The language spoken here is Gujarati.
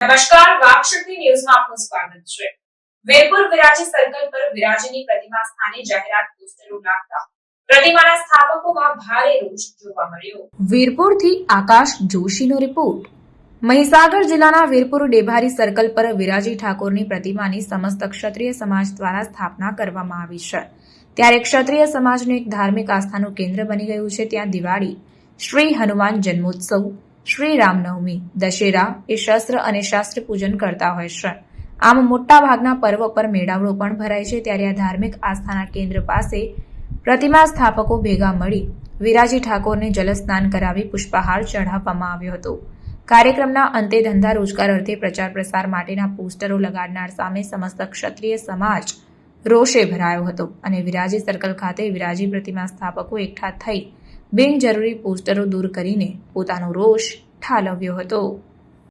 નમસ્કાર વાકશક્તિ ન્યૂઝમાં આપનું સ્વાગત છે. વેરપુર વિરાજી સર્કલ પર વિરાજીની પ્રતિમા સ્થાને જાહેરાત પોસ્ટરો લાગતા પ્રતિમાના સ્થાપકોમાં ભારે રોષ જોવા મળ્યો. વીરપુરથી આકાશ જોશીનો રિપોર્ટ. મહીસાગર જિલ્લાના વીરપુર ડેભારી સર્કલ પર વિરાજી ઠાકોરની પ્રતિમાની સમસ્ત ક્ષત્રિય સમાજ દ્વારા સ્થાપના કરવામાં આવી છે. ત્યારે ક્ષત્રિય સમાજનું એક ધાર્મિક આસ્થાનું કેન્દ્ર બની ગયું છે ત્યાં દિવાળી, શ્રી હનુમાન જન્મોત્સવ શ્રી રામનવમી દશેરા એ શસ્ત્ર અને શાસ્ત્ર પૂજન કરતા હોય છે. આમ મોટા ભાગના પર્વ પર મેળાવડો પણ ભરાય છે. ત્યારે આ ધાર્મિક આસ્થાના કેન્દ્ર પાસે પ્રતિમા સ્થાપકો ભેગા મળી વિરાજી ઠાકોરને જલસ્નાન કરાવી પુષ્પહાર ચઢાવવામાં આવ્યો હતો. કાર્યક્રમના અંતે ધંધા રોજગાર અર્થે પ્રચાર પ્રસાર માટેના પોસ્ટરો લગાડનાર સામે સમસ્ત ક્ષત્રિય સમાજ રોષે ભરાયો હતો અને વિરાજી સર્કલ ખાતે વિરાજી પ્રતિમા સ્થાપકો એકઠા થઈ બિનજરૂરી પોસ્ટરો દૂર કરીને પોતાનો રોષ ઠાલવ્યો હતો.